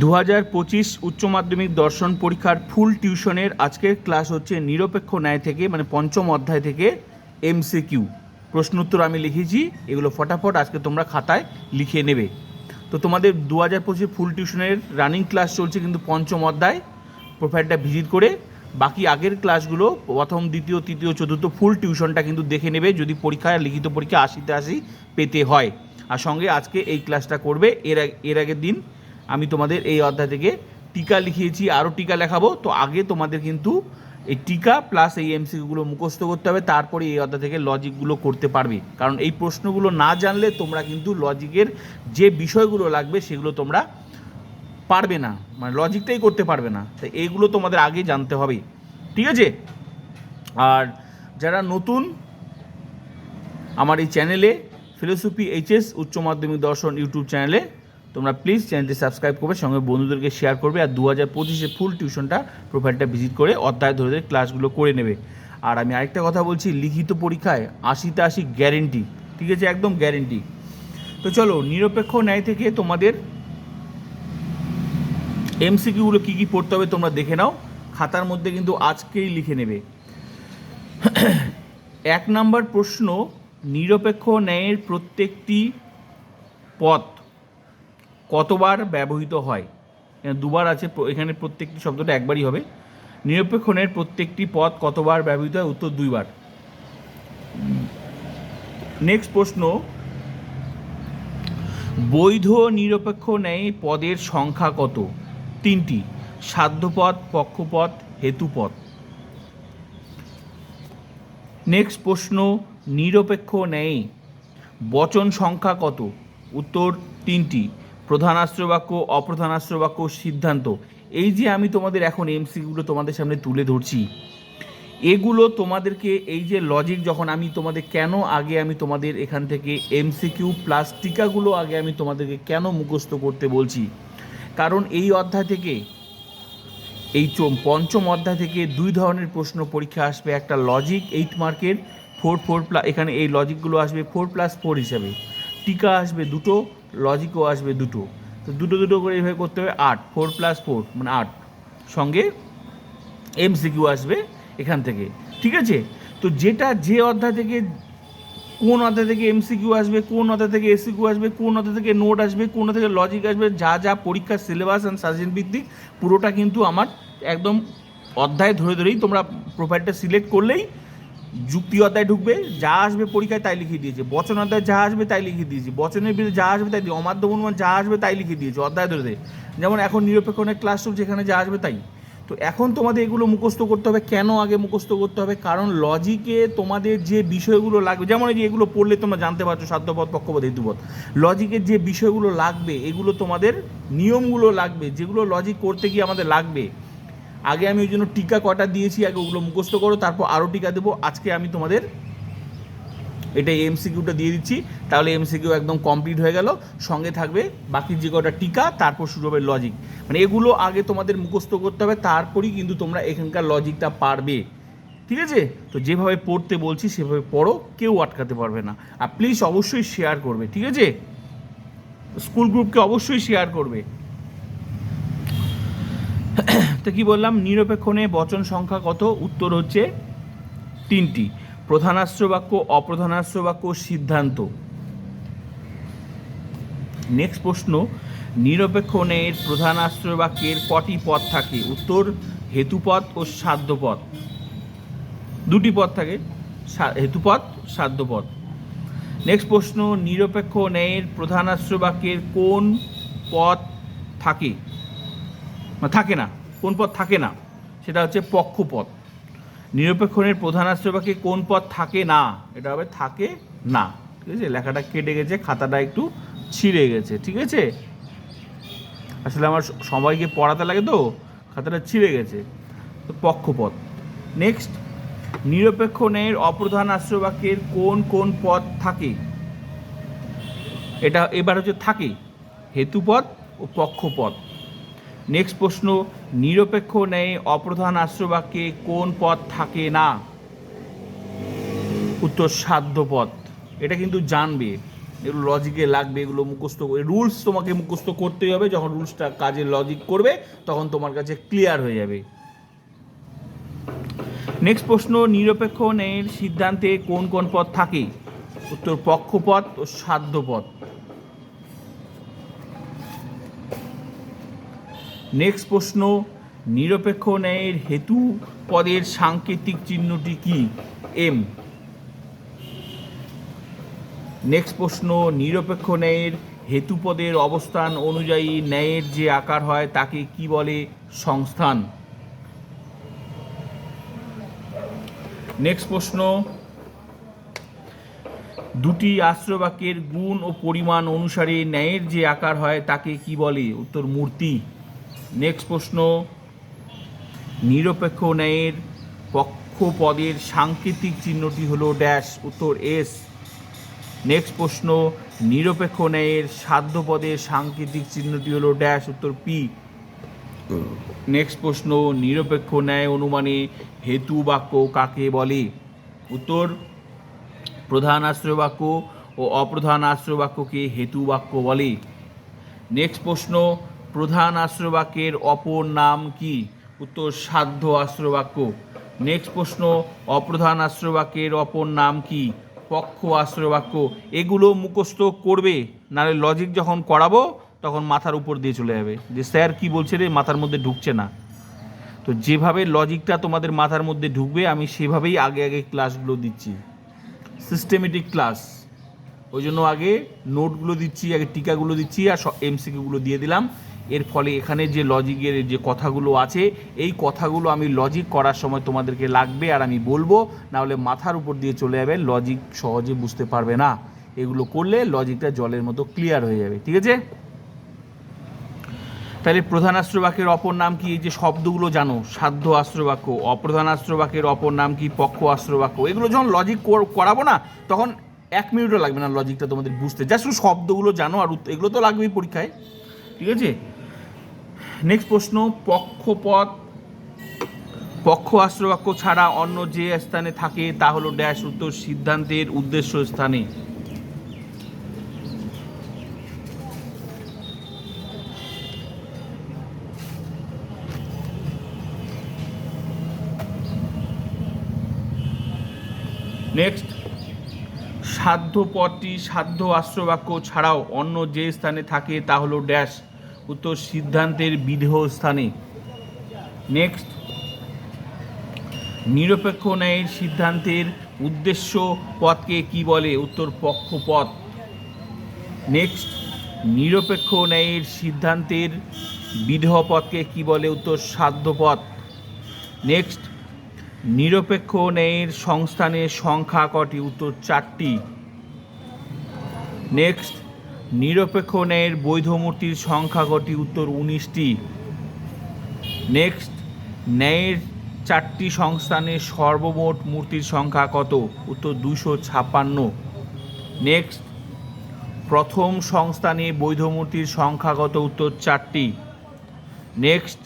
দু হাজার পঁচিশ উচ্চ মাধ্যমিক দর্শন পরীক্ষার ফুল টিউশনের আজকের ক্লাস হচ্ছে নিরপেক্ষ ন্যায় থেকে মানে পঞ্চম অধ্যায় থেকে এমসিকিউ। প্রশ্ন উত্তর আমি লিখেছি, এগুলো ফটাফট আজকে তোমরা খাতায় লিখে নেবে। তো তোমাদের দু হাজার পঁচিশ ফুল টিউশনের রানিং ক্লাস চলছে কিন্তু পঞ্চম অধ্যায় প্রোফাইলটা ভিজিট করে। বাকি আগের ক্লাসগুলো, প্রথম, দ্বিতীয়, তৃতীয়, চতুর্থ ফুল টিউশনটা কিন্তু দেখে নেবে, যদি পরীক্ষায়, লিখিত পরীক্ষা আশিতে আশি পেতে হয়। আর সঙ্গে আজকে এই ক্লাসটা করবে, এর এর আগের দিন আমি তোমাদের এই অধ্যায় থেকে টিকা লিখিয়েছি আরও টিকা লেখাবো। তো আগে তোমাদের কিন্তু এই টিকা প্লাস এই এমসিকিউগুলো মুখস্থ করতে হবে, তারপরে এই অধ্যায় থেকে লজিকগুলো করতে পারবে। কারণ এই প্রশ্নগুলো না জানলে তোমরা কিন্তু লজিকের যে বিষয়গুলো লাগবে সেগুলো তোমরা পারবে না মানে লজিকটাই করতে পারবে না। তাই এইগুলো তোমাদের আগে জানতে হবে। ঠিক আছে? আর যারা নতুন আমার এই চ্যানেলে ফিলোসফি এইচএস উচ্চ মাধ্যমিক দর্শন ইউটিউব চ্যানেলে তোমরা প্লিজ চ্যানেলটি সাবস্ক্রাইব করবে, সঙ্গে বন্ধুদেরকে শেয়ার করবে আর দু হাজার পঁচিশে ফুল টিউশনটা প্রোফাইলটা ভিজিট করে অধ্যায় ধরে ধরে ক্লাসগুলো করে নেবে। আর আমি আরেকটা কথা বলছি, লিখিত পরীক্ষায় আশিতে আশি গ্যারেন্টি ঠিক আছে? একদম গ্যারেন্টি তো চলো, নিরপেক্ষ ন্যায় থেকে তোমাদের এমসিকিউগুলো কী কী পড়তে হবে তোমরা দেখে নাও, খাতার মধ্যে কিন্তু আজকেই লিখে নেবে। এক নম্বর প্রশ্ন, নিরপেক্ষ ন্যায়ের প্রত্যেকটি পথ। কতবার ব্যবহৃত হয়? দুবার আছে এখানে প্রত্যেকটি শব্দটা একবারই হবে। নিরপেক্ষণের প্রত্যেকটি পদ কতবার ব্যবহৃত হয়? উত্তর দুইবার। নেক্সট প্রশ্ন। বৈধ নিরপেক্ষ ন্যায় পদের সংখ্যা কত? তিনটি। সাধ্যপদ পক্ষপথ হেতুপথ নেক্সট প্রশ্ন। নিরপেক্ষ ন্যায় বচন সংখ্যা কত? উত্তর তিনটি। প্রধানাস্ত্র বাক্য অপ্রধানাস্ত্র বাক্য সিদ্ধান্ত। এই যে আমি তোমাদের এখন এমসিগুলো তোমাদের সামনে তুলে ধরছি, এগুলো তোমাদেরকে এই যে লজিক যখন আমি তোমাদের কেন আগে আমি তোমাদের এখান থেকে এমসিকিউ প্লাস টিকাগুলো আগে আমি তোমাদেরকে কেন মুখস্থ করতে বলছি, কারণ এই অধ্যায় থেকে, এই চম- পঞ্চম অধ্যায় থেকে দুই ধরনের প্রশ্ন পরীক্ষা আসবে, একটা লজিক এইট মার্কের ফোর ফোর প্লাস এখানে এই লজিকগুলো আসবে ফোর প্লাস ফোর হিসাবে। টিকা আসবে, দুটো লজিকও আসবে, দুটো। তো দুটো দুটো করে এইভাবে করতে হবে, আট ফোর প্লাস ফোর মানে আট। সঙ্গে এমসিকিউ আসবে এখান থেকে, ঠিক আছে? তো যেটা যে অধ্যায় থেকে, কোন অধ্যায় থেকে এমসিকিউ আসবে, কোন অধ্যায় থেকে এসিকিউ আসবে, কোন অধ্যায় থেকে নোট আসবে, কোন থেকে লজিক আসবে, যা যা পরীক্ষার সিলেবাস অ্যান্ড সাজেশন ভিত্তিক, পুরোটা কিন্তু আমার একদম অধ্যায় ধরে ধরেই তোমরা প্রোফাইলটা সিলেক্ট করলেই যুক্তি অধ্যায় ঢুকবে, যা আসবে পরীক্ষায় তাই লিখিয়ে দিয়েছে। বচন অধ্যায় যা আসবে তাই লিখিয়ে দিয়েছি। বচনের বিরুদ্ধে যা আসবে তাই দিয়ে অমাধ্য অনুমান যা আসবে তাই লিখিয়ে দিয়েছে অধ্যায় ধরে যেমন এখন নিরপেক্ষ অনেক ক্লাস চলছে যেখানে যা আসবে তাই। তো এখন তোমাদের এগুলো মুখস্থ করতে হবে, কেন আগে মুখস্থ করতে হবে? কারণ লজিকে তোমাদের যে বিষয়গুলো লাগবে, যেমন এই যে এগুলো পড়লে তোমরা জানতে পারছ, সাধ্যপথ পক্ষপদ হেতুপদ লজিকের যে বিষয়গুলো লাগবে, এগুলো তোমাদের নিয়মগুলো লাগবে, যেগুলো লজিক করতে গিয়ে আমাদের লাগবে। আগে আমি ওই জন্য টিকা কটা দিয়েছি, আগে ওগুলো মুখস্থ করো, তারপর আরও টিকা দেবো। আজকে আমি তোমাদের এটা এমসিকিউটা দিয়ে দিচ্ছি। তাহলে এমসিকিউ একদম কমপ্লিট হয়ে গেল। সঙ্গে থাকবে বাকি যে কটা টিকা, তারপর শুরু হবে লজিক। মানে এগুলো আগে তোমাদের মুখস্থ করতে হবে, তারপরেই কিন্তু তোমরা এখানকার লজিকটা পারবে। ঠিক আছে? তো যেভাবে পড়তে বলছি, সেভাবে পড়ো, কেউ আটকাতে পারবে না। আর প্লিজ অবশ্যই শেয়ার করবে, ঠিক আছে? স্কুল গ্রুপকে অবশ্যই শেয়ার করবে। তো কি বললাম? নিরপেক্ষণে বচন সংখ্যা কত? উত্তর হচ্ছে তিনটি। প্রধানাস্ত্র বাক্য অপ্রধানাস্ত্র বাক্য, সিদ্ধান্ত। নেক্সট প্রশ্ন, নিরপেক্ষণের প্রধানাস্ত্র বাক্যের কটি পদ থাকে? উত্তর হেতুপদ ও সাধ্যপদ দুটি পদ থাকে, সা- হেতুপদ সাধ্যপদ নেক্সট প্রশ্ন নিরপেক্ষ ন্যায়ের প্রধানাস্ত্র বাক্যের কোন পদ থাকে? থাকে না। কোন পদ থাকে না, সেটা হচ্ছে পক্ষপদ। নিরপেক্ষণের প্রধান বাক্যে কোন পদ থাকে না, এটা হবে থাকে না। ঠিক আছে? লেখাটা কেটে গেছে, খাতাটা একটু ছিঁড়ে গেছে, ঠিক আছে? আসলে আমার সবাইকে পড়াতে লাগে তো, খাতাটা ছিঁড়ে গেছে। তো পক্ষপদ। নেক্সট নিরপেক্ষণের অপ্রধান আশ্রবাক্যের কোন কোন পদ থাকে? এটা এবার হচ্ছে থাকে। হেতুপদ ও পক্ষপদ নেক্সট প্রশ্ন, নিরপেক্ষ ন্যায় অপ্রধান আশ্রবাক্যে কোন পদ থাকে না? উত্তর, সাধ্য পদ। এটা কিন্তু জানবে। এগুলো লজিকে লাগবে, এগুলো মুখস্থ রুলস তোমাকে মুখস্থ করতেই হবে। যখন রুলসটা কাজে লজিক করবে, তখন তোমার কাছে ক্লিয়ার হয়ে যাবে। নেক্সট প্রশ্ন, নিরপেক্ষ ন্যায়ের সিদ্ধান্তে কোন কোন পদ থাকে? উত্তর, পক্ষপথ ও সাধ্যপদ নেক্সট প্রশ্ন, নিরপেক্ষ ন্যায়ের হেতু পদের সাংকেতিক চিহ্নটি কি? এম নেক্সট প্রশ্ন, নিরপেক্ষ ন্যায়ের হেতুপদের অবস্থান অনুযায়ী ন্যায়ের যে আকার হয় তাকে কি বলে সংস্থান? নেক্সট প্রশ্ন, দুটি আশ্রবাক্যের গুণ ও পরিমাণ অনুসারে ন্যায়ের যে আকার হয় তাকে কি বলে? উত্তর, মূর্তি। নেক্সট প্রশ্ন, নিরপেক্ষ ন্যায়ের পক্ষপদের সাংকেতিক চিহ্নটি হলো ড্যাশ উত্তর এস নেক্সট প্রশ্ন, নিরপেক্ষ ন্যায়ের সাধ্যপদের সাংকেতিক চিহ্নটি হলো ড্যাশ উত্তর পি নেক্সট প্রশ্ন, নিরপেক্ষ ন্যায় অনুমানে হেতু বাক্য কাকে বলে? উত্তর, প্রধান আশ্রয় বাক্য ও অপ্রধান আশ্রয় বাক্যকে হেতু বাক্য বলে। নেক্সট প্রশ্ন প্রধান আশ্রয় বাক্যের অপর নাম কি? উত্তর, সাধ্য আশ্রয় বাক্য নেক্সট প্রশ্ন, অপ্রধান আশ্রয় বাক্যের অপর নাম কি? পক্ষ আশ্রয় বাক্য এগুলো মুখস্থ করবে, নাহলে লজিক যখন করাবো, তখন মাথার উপর দিয়ে চলে যাবে। যে স্যার কি বলছে রে, মাথার মধ্যে ঢুকছে না। তো যেভাবে লজিকটা তোমাদের মাথার মধ্যে ঢুকবে, আমি সেভাবেই আগে আগে ক্লাসগুলো দিচ্ছি। সিস্টেমেটিক ক্লাস ওই জন্য আগে নোটগুলো দিচ্ছি, আগে টিকাগুলো দিচ্ছি, আর এমসিকিউগুলো দিয়ে দিলাম। এর ফলে এখানে যে লজিকের যে কথাগুলো আছে, এই কথাগুলো আমি লজিক করার সময় তোমাদেরকে লাগবে আর আমি বলব, না হলে মাথার উপর দিয়ে চলে যাবে লজিক সহজে বুঝতে পারবে না। এগুলো করলে লজিকটা জলের মতো ক্লিয়ার হয়ে যাবে, ঠিক আছে? তাহলে প্রধান আশ্রবাক্যের অপর নাম কি? এই যে শব্দগুলো জানো, সাধ্য আশ্রবাক্য, অপ্রধান আশ্রবাক্যের অপর নাম কি? পক্ষ আশ্রবাক্য। এগুলো যখন লজিক করাবো না, তখন এক মিনিটও লাগবে না লজিকটা তোমাদের বুঝতে। শুধু শব্দগুলো জানো আর এগুলো তো লাগবেই পরীক্ষায়, ঠিক আছে? নেক্সট প্রশ্ন পক্ষপদ পক্ষ আশ্রবাক্য ছাড়া অন্য যে স্থানে থাকে তা হলো ড্যাশ উত্তর সিদ্ধান্তের উদ্দেশ্য স্থানে। নেক্সট সাধ্য পদটি সাধ্য আশ্রবাক্য ছাড়াও অন্য যে স্থানে থাকে তা হলো ড্যাশ উত্তর সিদ্ধান্তের বিধেয় স্থানে। নেক্সট নিরপেক্ষ ন্যায়ের সিদ্ধান্তের উদ্দেশ্য পদকে কি বলে? উত্তর পক্ষপদ নেক্সট নিরপেক্ষ ন্যায়ের সিদ্ধান্তের বিধেয় পদকে কি বলে? উত্তর সাধ্যপদ নেক্সট নিরপেক্ষ ন্যায়ের সংস্থানের সংখ্যা কটি? উত্তর চারটি। নেক্সট নিরপেক্ষ ন্যায়ের বৈধ মূর্তির সংখ্যা কটি উত্তর উনিশটি। নেক্সট, ন্যায়ের চারটি সংস্থানের সর্বমোট মূর্তির সংখ্যা কত? উত্তর দুশো ছাপ্পান্ন। নেক্সট, প্রথম সংস্থানে বৈধ মূর্তির সংখ্যা কত? উত্তর চারটি। নেক্সট,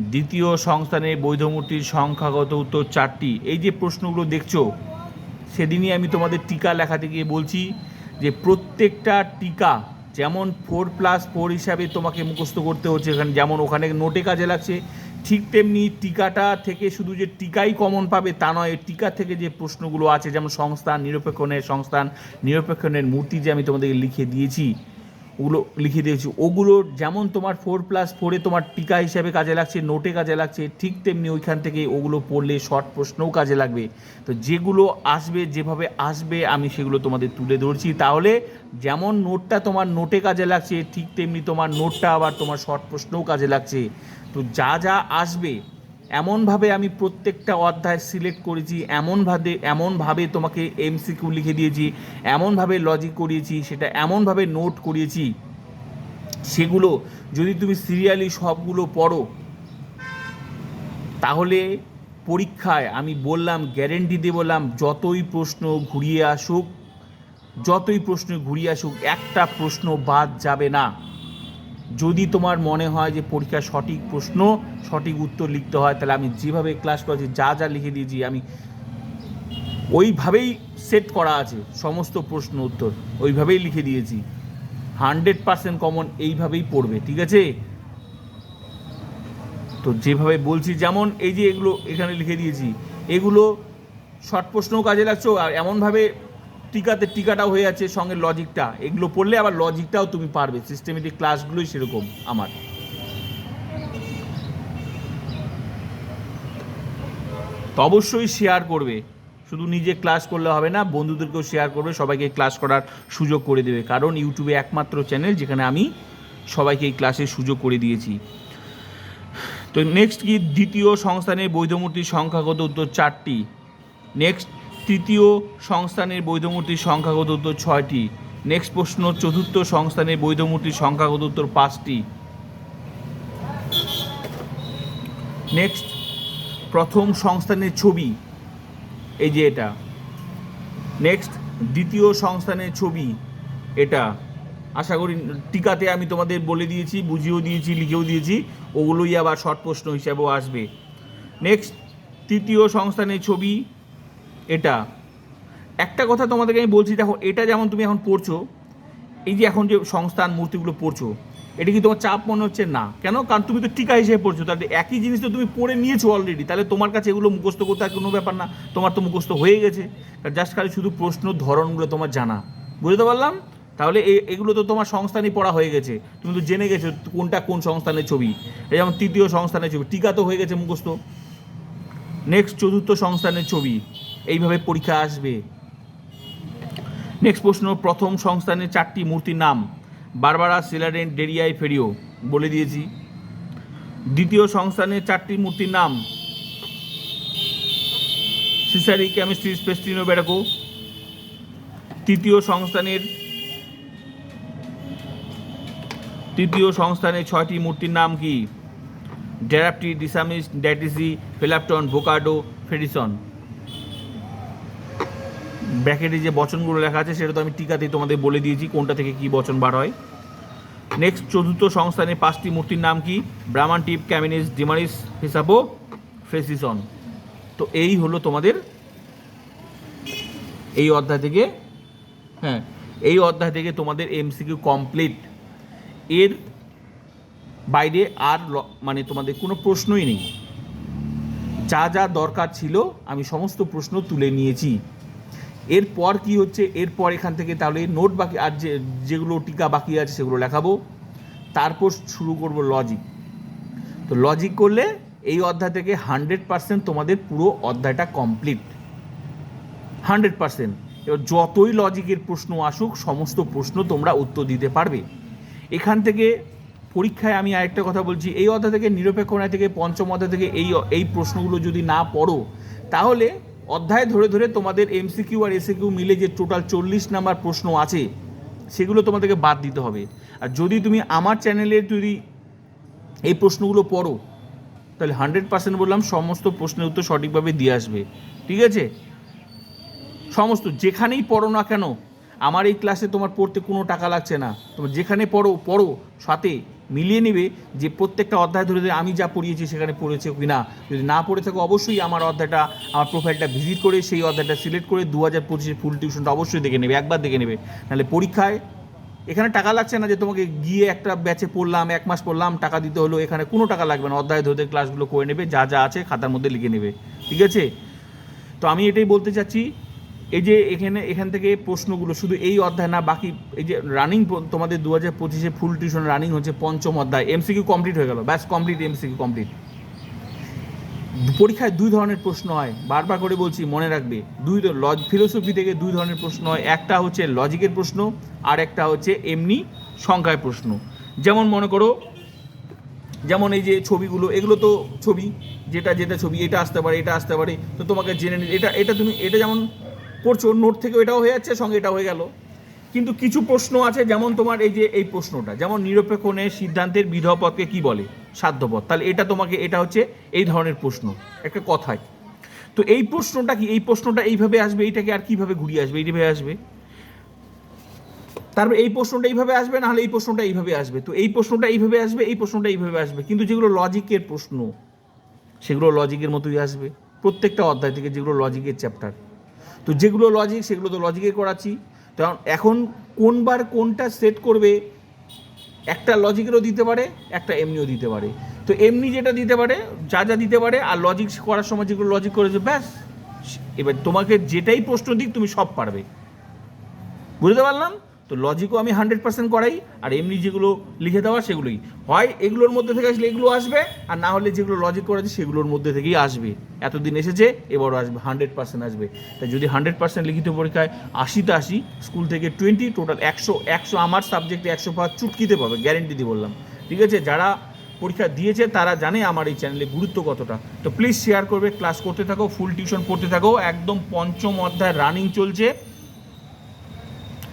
দ্বিতীয় সংস্থানে বৈধ মূর্তির সংখ্যাগত উত্তর চারটি। এই যে প্রশ্নগুলো দেখছ, সেদিনই আমি তোমাদের টিকা লেখাতে গিয়ে বলছি যে প্রত্যেকটা টিকা যেমন ফোর প্লাস ফোর হিসাবে তোমাকে মুখস্থ করতে হচ্ছে এখানে, যেমন ওখানে নোটে কাজে লাগছে, ঠিক তেমনি টিকাটা থেকে শুধু যে টিকাই কমন পাবে তা নয় টিকা থেকে যে প্রশ্নগুলো আছে, যেমন সংস্থান, নিরপেক্ষণের সংস্থান, নিরপেক্ষণের মূর্তি যে আমি তোমাদেরকে লিখে দিয়েছি ওগুলো লিখে দিয়েছি। ওগুলো যেমন তোমার ফোর প্লাস ফোরে তোমার টিকা হিসাবে কাজে লাগছে নোটে কাজে লাগছে, ঠিক তেমনি ওইখান থেকে ওগুলো পড়লে শর্ট প্রশ্নও কাজে লাগবে। তো যেগুলো আসবে, যেভাবে আসবে, আমি সেগুলো তোমাদের তুলে ধরছি। তাহলে যেমন নোটটা তোমার নোটে কাজে লাগছে, ঠিক তেমনি তোমার নোটটা আবার তোমার শর্ট প্রশ্নও কাজে লাগছে। তো যা যা আসবে এমনভাবে আমি প্রত্যেকটা অধ্যায় সিলেক্ট করেছি, এমনভাবে এমনভাবে তোমাকে এমসিকিউ লিখে দিয়েছি, এমনভাবে লজিক করিয়েছি, সেটা এমনভাবে নোট করিয়েছি। সেগুলো যদি তুমি সিরিয়ালি সবগুলো পড়ো, তাহলে পরীক্ষায় আমি বললাম গ্যারেন্টি দিয়ে বললাম, যতই প্রশ্ন ঘুরিয়ে আসুক, যতই প্রশ্ন ঘুরিয়ে আসুক, একটা প্রশ্ন বাদ যাবে না। যদি তোমার মনে হয় যে পরীক্ষা সঠিক প্রশ্ন, সঠিক উত্তর লিখতে হয়, তাহলে আমি যেভাবে ক্লাস করেছি, যা যা লিখে দিয়েছি, আমি ওইভাবেই সেট করা আছে, সমস্ত প্রশ্ন উত্তর, ওইভাবেই লিখে দিয়েছি। হান্ড্রেড পার্সেন্ট কমন এইভাবেই পড়বে, ঠিক আছে? তো যেভাবে বলছি, যেমন এই যে এগুলো এখানে লিখে দিয়েছি, এগুলো শর্ট প্রশ্নও কাজে লাগছো, আর এমনভাবে টিকাতে টিকাটাও হয়ে আছে, সঙ্গে লজিকটা এগুলো পড়লে আবার লজিকটাও তুমি পারবে। সিস্টেমেটিক ক্লাসগুলোই সেরকম আমার। তো অবশ্যই শেয়ার করবে। শুধু নিজে ক্লাস করলে হবে না, বন্ধুদেরকেও শেয়ার করবে, সবাইকে ক্লাস করার সুযোগ করে দেবে। কারণ ইউটিউবে একমাত্র চ্যানেল যেখানে আমি সবাইকে এই ক্লাসের সুযোগ করে দিয়েছি। তো নেক্সট কি? দ্বিতীয় সংস্থানের বৈধমূর্তির সংখ্যাগত উত্তর চারটি। নেক্সট তৃতীয় সংস্থানের বৈধমূর্তির সংখ্যাগত উত্তর ছয়টি। নেক্সট প্রশ্ন, চতুর্থ সংস্থানের বৈধমূর্তির সংখ্যাগত উত্তর পাঁচটি। নেক্সট, প্রথম সংস্থানের ছবি। এই যে এটা। নেক্সট, দ্বিতীয় সংস্থানের ছবি। এটা। আশা করি টিকাতে আমি তোমাদের বলে দিয়েছি, বুঝিয়েও দিয়েছি, লিখেও দিয়েছি, ওগুলোই আবার শর্ট প্রশ্ন হিসাবেও আসবে। নেক্সট, তৃতীয় সংস্থানের ছবি। এটা। একটা কথা তোমাদেরকে আমি বলছি, দেখো, এটা যেমন তুমি এখন পড়ছো, এই যে এখন যে সংস্থান, মূর্তিগুলো পড়ছো, এটা কি তোমার চাপ মনে হচ্ছে? না। কেন? কারণ তুমি তো টিকা হিসেবে পড়ছো, তাহলে একই জিনিস তো তুমি পড়ে নিয়েছো অলরেডি তাহলে তোমার কাছে এগুলো মুখস্থ করতে আর কোনো ব্যাপার না। তোমার তো মুখস্থ হয়ে গেছে। জাস্ট খালি শুধু প্রশ্ন, ধরনগুলো তোমার জানা। বুঝতে পারলাম? তাহলে এগুলো তো তোমার সংস্থানই পড়া হয়ে গেছে। তুমি তো জেনে গেছো কোনটা কোন সংস্থানের ছবি। এই যেমন তৃতীয় সংস্থানের ছবি, টিকা তো হয়ে গেছে মুখস্থ। নেক্সট চতুর্থ সংস্থানের ছবি। এইভাবে পরীক্ষা আসবে। নেক্সট প্রশ্ন, প্রথম সংস্থানের চারটি মূর্তির নাম। বারবারা সিলারেন ডেরিয়াই ফেরিও, বলে দিয়েছি। দ্বিতীয় সংস্থানের চারটি মূর্তির নাম। সিসারি কেমিস্ট্রি স্পেস্টিনো বেড়াকো তৃতীয় সংস্থানের তৃতীয় সংস্থানের ছয়টি মূর্তির নাম কি? ডেরাপটি ডিসামিস ড্যাটিসি ফেলাপটন ভোকাডো ফেডিসন ব্র্যাকেটে যে বচনগুলো লেখা আছে, সেটা তো আমি টিকাতেই তোমাদের বলে দিয়েছি, কোনটা থেকে কি বচন বার হয়। নেক্সট চতুর্থ সংস্থানে পাঁচটি মূর্তির নাম কি? ব্রাহ্মণ টিপ ক্যামিনিস ডিমারিস হিসাবো ফ্রেসিসন তো এই হলো তোমাদের এই অধ্যায় থেকে হ্যাঁ এই অধ্যায় থেকে তোমাদের এমসিকিউ কমপ্লিট এর বাইরে আর মানে তোমাদের কোনো প্রশ্নই নেই। যা যা দরকার ছিল, আমি সমস্ত প্রশ্ন তুলে নিয়েছি। এরপর কি হচ্ছে? এরপর এখান থেকে তাহলে নোট বাকি আর যে, যেগুলো টিকা বাকি আছে সেগুলো লেখাবো। তারপর শুরু করব লজিক তো লজিক করলে এই অধ্যায় থেকে হান্ড্রেড পার্সেন্ট তোমাদের পুরো অধ্যায়টা কমপ্লিট হান্ড্রেড পার্সেন্ট এবার যতই লজিকের প্রশ্ন আসুক, সমস্ত প্রশ্ন তোমরা উত্তর দিতে পারবে। এখান থেকে পরীক্ষায় আমি আরেকটা কথা বলছি। এই অধ্যায় থেকে নিরপেক্ষ থেকে, পঞ্চম অধ্যায় থেকে এই এই প্রশ্নগুলো যদি না পড়ো, তাহলে অধ্যায় ধরে ধরে তোমাদের এমসিকিউ আর এসিকিউ মিলে যে টোটাল চল্লিশ নাম্বার প্রশ্ন আছে, সেগুলো তোমাদেরকে বাদ দিতে হবে। আর যদি তুমি আমার চ্যানেলের যদি এই প্রশ্নগুলো পড়ো, তাহলে হান্ড্রেড পার্সেন্ট বললাম সমস্ত প্রশ্নের উত্তর সঠিকভাবে দিয়ে আসবে। ঠিক আছে? সমস্ত যেখানেই পড়ো না কেন, আমার এই ক্লাসে তোমার পড়তে কোনো টাকা লাগছে না। তোমার যেখানে পড়ো পড়ো, সাথে মিলিয়ে নেবে যে প্রত্যেকটা অধ্যায় ধরে ধরে আমি যা পড়িয়েছি সেখানে পড়েছে কি না যদি না পড়ে থাকো, অবশ্যই আমার অধ্যায়টা, আমার প্রোফাইলটা ভিজিট করে সেই অধ্যায়টা সিলেক্ট করে দু হাজার পঁচিশের ফুল টিউশনটা অবশ্যই দেখে নেবে, একবার দেখে নেবে। নাহলে পরীক্ষায় এখানে টাকা লাগছে না যে তোমাকে গিয়ে একটা ব্যাচে পড়লাম, এক মাস পড়লাম, টাকা দিতে হলো, এখানে কোনো টাকা লাগবে না। অধ্যায় ধরে ক্লাসগুলো করে নেবে, যা যা আছে খাতার মধ্যে লিখে নেবে। ঠিক আছে? তো আমি এটাই বলতে চাচ্ছি এই যে এখানে, এখান থেকে প্রশ্নগুলো, শুধু এই অধ্যায় না, বাকি এই যে রানিং তোমাদের দু হাজার পঁচিশে ফুল টিউশন রানিং হচ্ছে পঞ্চম অধ্যায়। এমসিকিউ কমপ্লিট হয়ে গেল। ব্যাস কমপ্লিট এমসিকিউ কমপ্লিট পরীক্ষায় দুই ধরনের প্রশ্ন হয়। বারবার করে বলছি, মনে রাখবে, দুই লজ ফিলোসফি থেকে দুই ধরনের প্রশ্ন হয়। একটা হচ্ছে লজিকের প্রশ্ন, আর একটা হচ্ছে এমনি সংখ্যায় প্রশ্ন। যেমন মনে করো, যেমন এই যে ছবিগুলো, এগুলো তো ছবি, যেটা যেটা ছবি, এটা আসতে পারে, এটা আসতে পারে, তো তোমাকে জেনে এটা এটা তুমি এটা যেমন পড়ছো, নোট থেকে এটাও হয়ে যাচ্ছে, সঙ্গে এটা হয়ে গেল। কিন্তু কিছু প্রশ্ন আছে, যেমন তোমার এই যে এই প্রশ্নটা, যেমন নিরপেক্ষ সিদ্ধান্তের বিধব পদকে কি বলে? সাধ্যপদ। তাহলে এটা তোমাকে, এটা হচ্ছে এই ধরনের প্রশ্ন, একটা কথায়। তো এই প্রশ্নটা কি, এই প্রশ্নটা এইভাবে আসবে, এইটাকে আর কীভাবে ঘুরিয়ে আসবে, এইভাবে আসবে? তারপর এই প্রশ্নটা এইভাবে আসবে, না হলে এই প্রশ্নটা এইভাবে আসবে। তো এই প্রশ্নটা এইভাবে আসবে, এই প্রশ্নটা এইভাবে আসবে। কিন্তু যেগুলো লজিকের প্রশ্ন, সেগুলো লজিকের মতোই আসবে। প্রত্যেকটা অধ্যায় থেকে যেগুলো লজিকের চ্যাপ্টার। তো তো যেগুলো লজিক সেগুলো তো লজিকে করাচ্ছি। কারণ এখন কোনবার কোনটা সেট করবে, একটা লজিকেরও দিতে পারে, একটা এমনিও দিতে পারে। তো এমনি যেটা দিতে পারে, যা যা দিতে পারে, আর লজিক করার সময় যেগুলো লজিক করেছে, ব্যাস। এবার তোমাকে যেটাই প্রশ্ন দিক, তুমি সব পারবে। বুঝতে পারলাম? তো লজিকও আমি হান্ড্রেড পার্সেন্ট করাই, আর এমনি যেগুলো লিখে দেওয়া সেগুলোই। হয় এগুলোর মধ্যে থেকে আসলে এগুলো আসবে, আর না হলে যেগুলো লজিক করেছে সেগুলোর মধ্যে থেকেই আসবে। এতদিন এসেছে, এবারও আসবে হান্ড্রেড পার্সেন্ট আসবে। তাই যদি হান্ড্রেড পার্সেন্ট লিখিত পরীক্ষায় আশিতে আসি স্কুল থেকে টোয়েন্টি টোটাল একশো একশো আমার সাবজেক্টে একশো পাওয়া চুটকিতে পাবে গ্যারেন্টি দিয়ে বললাম। ঠিক আছে? যারা পরীক্ষা দিয়েছে, তারা জানে আমার এই চ্যানেলে গুরুত্ব কতটা। তো প্লিজ শেয়ার করবে ক্লাস করতে থাকো ফুল টিউশন পড়তে থাকো, একদম পঞ্চম অধ্যায় রানিং চলছে।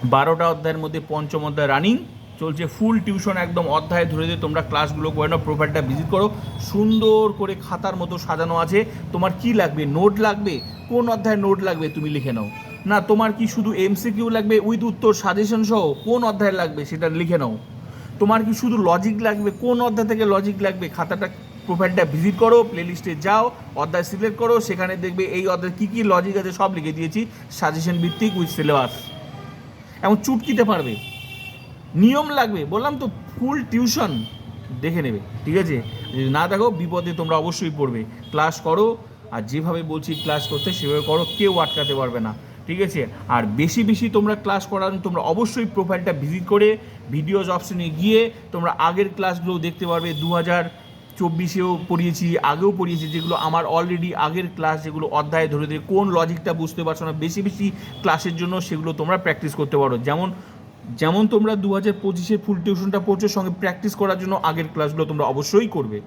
বারোটা অধ্যায়ের মধ্যে পঞ্চম অধ্যায় রানিং চলছে ফুল টিউশন একদম অধ্যায় ধরে দিয়ে তোমরা ক্লাসগুলো করে নাও প্রোফাইলটা ভিজিট করো। সুন্দর করে খাতার মতো সাজানো আছে। তোমার কি লাগবে? নোট লাগবে? কোন অধ্যায় নোট লাগবে তুমি লিখে নাও। না, তোমার কি শুধু এমসিকিউ লাগবে উইথ উত্তর সাজেশন সহ কোন অধ্যায় লাগবে সেটা লিখে নাও। তোমার কি শুধু লজিক লাগবে? কোন অধ্যায় থেকে লজিক লাগবে? খাতাটা প্রোফাইলটা ভিজিট করো প্লেলিস্টে যাও, অধ্যায় সিলেক্ট করো, সেখানে দেখবে এই অধ্যায় কী কী লজিক আছে সব লিখে দিয়েছি। সাজেশন ভিত্তিক উইথ সিলেবাস এমন চুটকিতে পারবে। নিয়ম লাগবে। বললাম তো ফুল টিউশন দেখে নেবে। ঠিক আছে? যদি না দেখো, বিপদে তোমরা অবশ্যই পড়বে। ক্লাস করো, আর যেভাবে বলছি ক্লাস করতে, সেভাবে করো, কেউ আটকাতে পারবে না। ঠিক আছে? আর বেশি বেশি তোমরা ক্লাস করার, তোমরা অবশ্যই প্রোফাইলটা ভিজিট করে ভিডিওজ অপশনে গিয়ে তোমরা আগের ক্লাসগুলো দেখতে পারবে। দু হাজার চব্বিশেও পড়িয়েছি, আগেও পড়িয়েছি, যেগুলো আমার অলরেডি আগের ক্লাস যেগুলো অধ্যায় ধরে ধরে কোন লজিকটা বুঝতে পারছ না, বেশি বেশি ক্লাসের জন্য সেগুলো তোমরা প্র্যাকটিস করতে পারো। যেমন যেমন তোমরা দু হাজার পঁচিশে ফুল টিউশনটা পড়ছো, সঙ্গে প্র্যাকটিস করার জন্য আগের ক্লাসগুলো তোমরা অবশ্যই করবে।